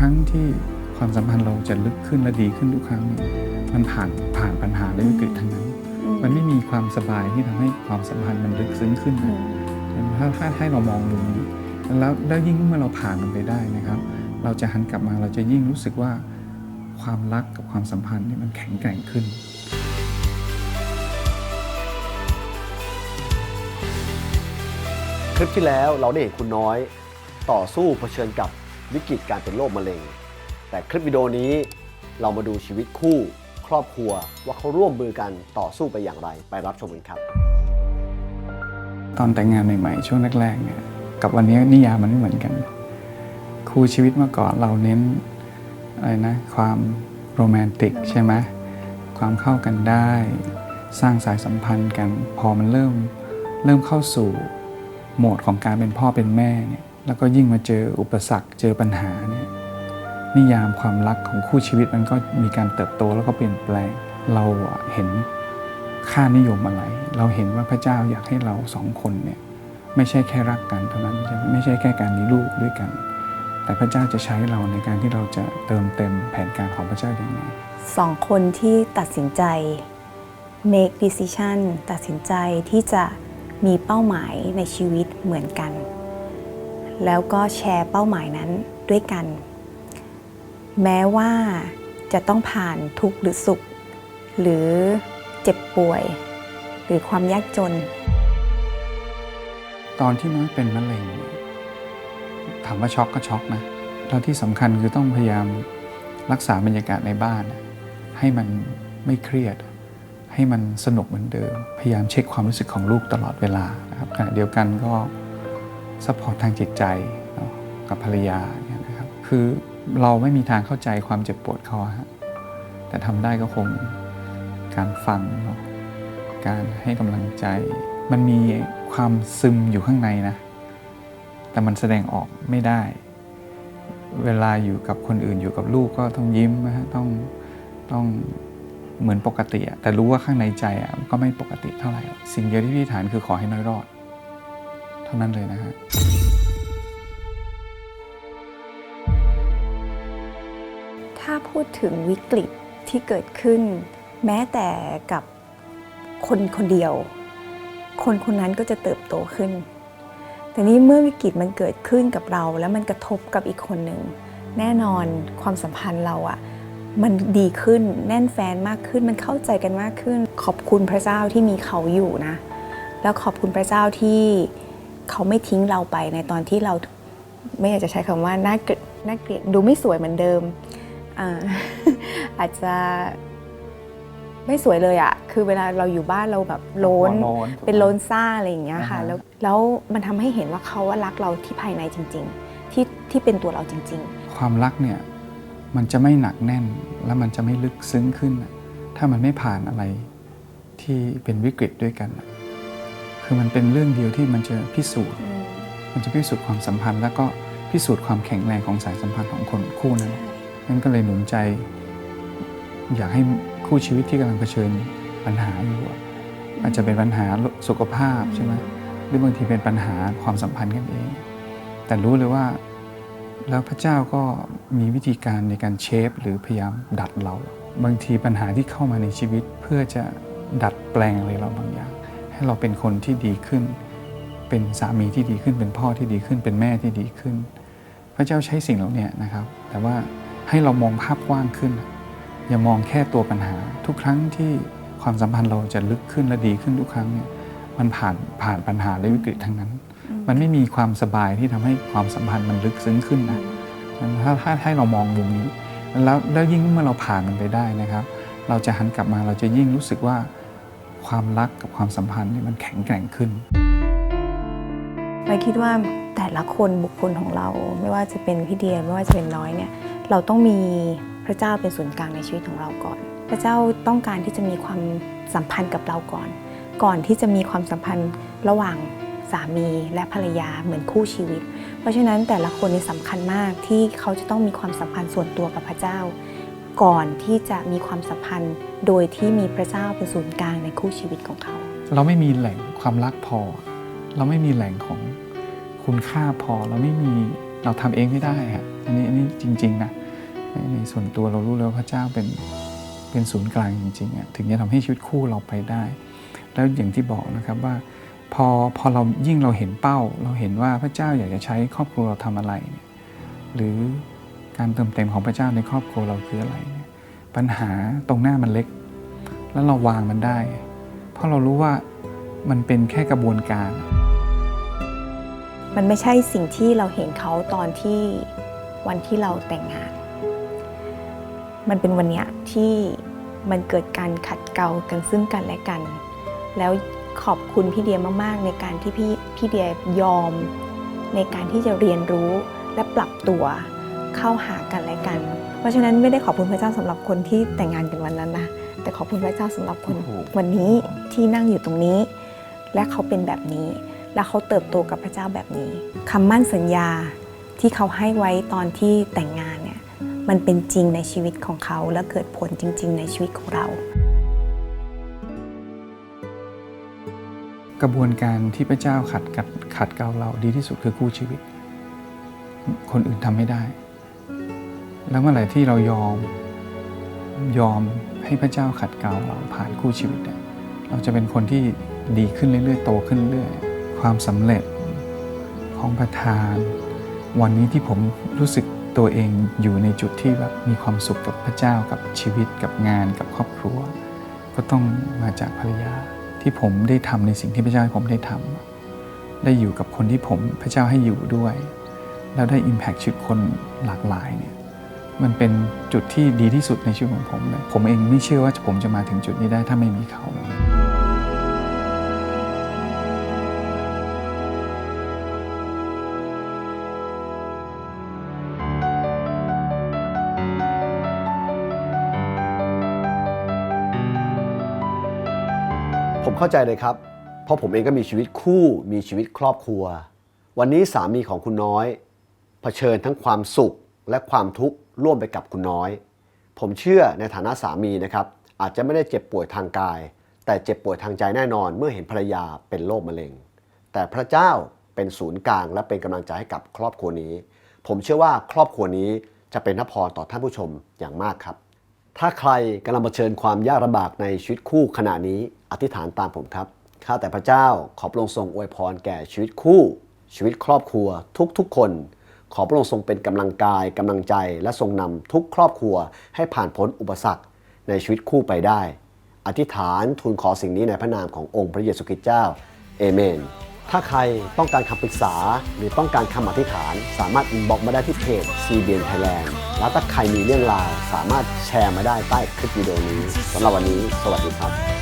ครั้งที่ความสัมพันธ์เราจะลึกขึ้นและดีขึ้นทุกครั้งเนี่ยมันผ่านผ่านปัญหาและวิกฤตทั้งนั้น มันไม่มีความสบายที่ทำให้ความสัมพันธ์มันลึกซึ้งขึ้นนะถ้าถ้าให้เรามองมุมนี้แล้วแล้วยิ่งเมื่อเราผ่านมันไปได้นะครับ เราจะหันกลับมาเราจะยิ่งรู้สึกว่าความรักกับความสัมพันธ์เนี่ยมันแข็งแกร่งขึ้นคลิปที่แล้วเราได้เห็นคุณน้อย ต่อสู้เผชิญกับ วิกฤตการเป็นโรคมะเร็ง แต่คลิปวิดีโอนี้เรามาดูชีวิตคู่ครอบครัวว่าเขาร่วมมือกันต่อสู้ไปอย่างไร ไปรับชมกันครับ ตอนแต่งงานใหม่ๆช่วงแรกๆเนี่ยกับวันนี้นิยามมันไม่เหมือนกัน คู่ชีวิตเมื่อก่อนเราเน้นอะไรนะความโรแมนติกใช่ไหมความเข้ากันได้ สร้างสายสัมพันธ์กัน พอมันเริ่มเริ่มเข้าสู่โหมดของการเป็นพ่อเป็นแม่เนี่ย แล้วก็ยิ่งมาเจออุปสรรคเจอปัญหาเนี่ยนิยามความรักของคู่ชีวิตมันก็มีการเติบโตแล้วก็เปลี่ยนแปลง เราเห็นค่านิยมอะไร เราเห็นว่าพระเจ้าอยากให้เราสองคนเนี่ยไม่ใช่แค่รักกันเท่านั้นใช่ไหมไม่ใช่แค่การมีลูกด้วยกัน แต่พระเจ้าจะใช้เราในการที่เราจะเติมเต็มแผนการของพระเจ้าอย่างไรสองคนที่ตัดสินใจ make decision ตัดสินใจที่จะมีเป้าหมายในชีวิตเหมือนกัน แล้วก็แชร์เป้าหมายนั้นด้วยกัน แม้ว่าจะต้องผ่านทุกข์หรือสุข หรือเจ็บป่วย หรือความยากจน ตอนที่น้อยเป็นมะเร็งถามว่าช็อกก็ช็อกนะแล้วที่สำคัญคือต้องพยายามรักษาบรรยากาศในบ้าน ให้มันไม่เครียด ให้มันสนุกเหมือนเดิม พยายามเช็คความรู้สึกของลูกตลอดเวลานะครับขณะเดียวกันก็ ซัพพอร์ตทางจิตใจกับภรรยาเนี่ยนะครับคือเราไม่มีทางเข้าใจความเจ็บปวดเขาฮะแต่ทำได้ก็คงการฟังเนาะการให้กำลังใจ มันมีความซึมอยู่ข้างในนะ แต่มันแสดงออกไม่ได้ เวลาอยู่กับคนอื่นอยู่กับลูกก็ต้องยิ้มนะฮะต้องต้องเหมือนปกติอะแต่รู้ว่าข้างในใจอะก็ไม่ปกติเท่าไหร่ สิ่งเดียวที่พี่ฐานคือขอให้น้อยรอด เท่านั้นเลยนะฮะถ้าพูดถึงวิกฤตที่เกิดขึ้น แม้แต่กับคนคนเดียว คนคนนั้นก็จะเติบโตขึ้น แต่นี้เมื่อวิกฤตมันเกิดขึ้นกับเรา แล้วมันกระทบกับอีกคนหนึ่งแน่นอนความสัมพันธ์เราอะมันดีขึ้นแน่นแฟนมากขึ้นมันเข้าใจกันมากขึ้น ขอบคุณพระเจ้าที่มีเขาอยู่นะ แล้วขอบคุณพระเจ้าที่ เขาไม่ทิ้งเราไปในตอนที่เราไม่อยากจะใช้คำว่าน่าเกลียดน่าเกลียดดูไม่สวยเหมือนเดิมอ่าอาจจะไม่สวยเลยอะคือเวลาเราอยู่บ้านเราแบบโลนหัวโล้นถูกไหมเป็นโลนซ่าอะไรอย่างเงี้ยค่ะอ่าฮะแล้วแล้วมันทำให้เห็นว่าเขาว่ารักเราที่ภายในจริง ๆ ที่ที่เป็นตัวเราจริงความรักเนี่ยมันจะไม่หนักแน่นและมันจะไม่ลึกซึ้งขึ้นน่ะถ้ามันไม่ผ่านอะไรที่เป็นวิกฤตด้วยกันน่ะ คือมันเป็นเรื่องเดียวที่มันจะพิสูจน์ มันจะพิสูจน์ความสัมพันธ์ แล้วก็พิสูจน์ความแข็งแรงของสายสัมพันธ์ของคนคู่นั้นนั่นก็เลยหนุนใจ อยากให้คู่ชีวิตที่กำลังเผชิญปัญหาอยู่อะอาจจะเป็นปัญหาสุขภาพใช่ไหมหรือบางทีเป็นปัญหาความสัมพันธ์กันเอง แต่รู้เลยว่าแล้วพระเจ้าก็มีวิธีการในการเชฟ หรือพยายามดัดเรา บางทีปัญหาที่เข้ามาในชีวิตเพื่อจะดัดแปลงอะไรเราบางอย่าง ให้เราเป็นคนที่ดีขึ้น เป็นสามีที่ดีขึ้น เป็นพ่อที่ดีขึ้น เป็นแม่ที่ดีขึ้น พระเจ้าใช้สิ่งเหล่านี้นะครับ แต่ว่าให้เรามองภาพกว้างขึ้น อย่ามองแค่ตัวปัญหา ทุกครั้งที่ความสัมพันธ์เราจะลึกขึ้นและดีขึ้นทุกครั้งเนี่ยมันผ่านผ่านปัญหาและวิกฤตทั้งนั้น มันไม่มีความสบายที่ทำให้ความสัมพันธ์มันลึกซึ้งขึ้นนะถ้าถ้าให้เรามองมุมนี้ แล้วแล้วยิ่งเมื่อเราผ่านมันไปได้นะครับ เราจะหันกลับมาเราจะยิ่งรู้สึกว่า ความรักกับความสัมพันธ์เนี่ยมันแข็งแกร่งขึ้นๆเราคิดว่าแต่ละคนบุคคลของเราไม่ว่าจะเป็นพี่เดียไม่ว่าจะเป็นน้อยเนี่ยเราต้องมีพระเจ้าเป็นศูนย์กลางในชีวิตของเราก่อน พระเจ้าต้องการที่จะมีความสัมพันธ์กับเราก่อน ก่อนที่จะมีความสัมพันธ์ระหว่างสามีและภรรยาเหมือนคู่ชีวิต เพราะฉะนั้นแต่ละคนนี่สำคัญมากที่เขาจะต้องมีความสัมพันธ์ส่วนตัวกับพระเจ้า ก่อนที่จะมีความสัมพันธ์ โดยที่มีพระเจ้าเป็นศูนย์กลางในคู่ชีวิตของเขา เราไม่มีแหล่งความรักพอ เราไม่มีแหล่งของคุณค่าพอ เราไม่มีเราทำเองไม่ได้ฮะอันนี้อันนี้จริงๆนะในในส่วนตัวเรารู้แล้วพระเจ้าเป็นเป็นศูนย์กลางจริงๆอะถึงจะทำให้ชีวิตคู่เราไปได้ แล้วอย่างที่บอกนะครับว่าพอพอเรายิ่งเราเห็นเป้า เราเห็นว่าพระเจ้าอยากจะใช้ครอบครัวเราทำอะไรเนี่ยหรือ การเติมเต็มของพระเจ้าในครอบครัวเราคืออะไรเนี่ยปัญหาตรงหน้ามันเล็ก แล้วเราวางมันได้ เพราะเรารู้ว่ามันเป็นแค่กระบวนการ มันไม่ใช่สิ่งที่เราเห็นเขาตอนที่วันที่เราแต่งงาน มันเป็นวันเนี้ยที่มันเกิดการขัดเกลากันซึ่งกันและกัน แล้วขอบคุณพี่เดียมาก ๆ ในการที่พี่พี่เดียยอม ในการที่จะเรียนรู้และปรับตัว เข้าหากันและกัน เพราะฉะนั้นไม่ได้ขอบคุณพระเจ้าสำหรับคนที่แต่งงานกันวันนั้นนะแต่ขอบคุณพระเจ้าสำหรับคนโอ้โหวันนี้ที่นั่งอยู่ตรงนี้ และเขาเป็นแบบนี้ และเขาเติบโตกับพระเจ้าแบบนี้คำมั่นสัญญาที่เขาให้ไว้ตอนที่แต่งงานเนี่ยมันเป็นจริงในชีวิตของเขาและเกิดผลจริง ๆ ในชีวิตของเรา กระบวนการที่พระเจ้าขัดกัดขัดเกลาเราดีที่สุดคือคู่ชีวิต คนอื่นทำไม่ได้ แล้วเมื่อไหร่ที่เรายอมยอมให้พระเจ้าขัดเกลาเราผ่านคู่ชีวิตเนี่ยเราจะเป็นคนที่ดีขึ้นเรื่อยๆ โตขึ้นเรื่อยๆความสำเร็จของประธาน วันนี้ที่ผมรู้สึกตัวเองอยู่ในจุดที่แบบมีความสุขกับพระเจ้ากับชีวิตกับงานกับครอบครัว ก็ต้องมาจากภรรยาที่ผมได้ทำในสิ่งที่พระเจ้าให้ผมได้ทำได้อยู่กับคนที่ผมพระเจ้าให้อยู่ด้วย แล้วได้ Impact ชีวิตคนหลากหลายเนี่ย มันเป็นจุดที่ดีที่สุดในชีวิตของผมเลยผมเองไม่เชื่อว่าผมจะมาถึงจุดนี้ได้ถ้าไม่มีเขา ผมเข้าใจเลยครับ เพราะผมเองก็มีชีวิตคู่มีชีวิตครอบครัว วันนี้สามีของคุณน้อยเผชิญทั้งความสุขและความทุกข์ ร่วมไปกับคุณน้อย ผมเชื่อในฐานะสามีนะครับอาจจะไม่ได้เจ็บป่วยทางกาย แต่เจ็บป่วยทางใจแน่นอน เมื่อเห็นภรรยาเป็นโรคมะเร็ง แต่พระเจ้าเป็นศูนย์กลาง และเป็นกำลังใจให้กับครอบครัวนี้ ผมเชื่อว่าครอบครัวนี้จะเป็นนพรต่อท่านผู้ชมอย่างมากครับ ถ้าใครกำลังเผชิญความยากลำบากในชีวิตคู่ขณะนี้อธิษฐานตามผมครับข้าแต่พระเจ้าขอพระองค์ทรงอวยพรแก่ชีวิตคู่ ชีวิตครอบครัวทุกๆคน ขอพระองค์ทรงเป็นกำลังกายกำลังใจและทรงนำทุกครอบครัวให้ผ่านพ้นอุปสรรคในชีวิตคู่ไปได้ อธิษฐานทูลขอสิ่งนี้ในพระนามขององค์พระเยซูคริสต์เจ้าเอเมน ถ้าใครต้องการคำปรึกษาหรือต้องการคำอธิษฐาน สามารถอินบ็อกมาได้ที่เพจ CBN Thailand แล้วถ้าใครมีเรื่องราวสามารถแชร์มาได้ใต้คลิปวิดีโอนี้สำหรับวันนี้ สวัสดีครับ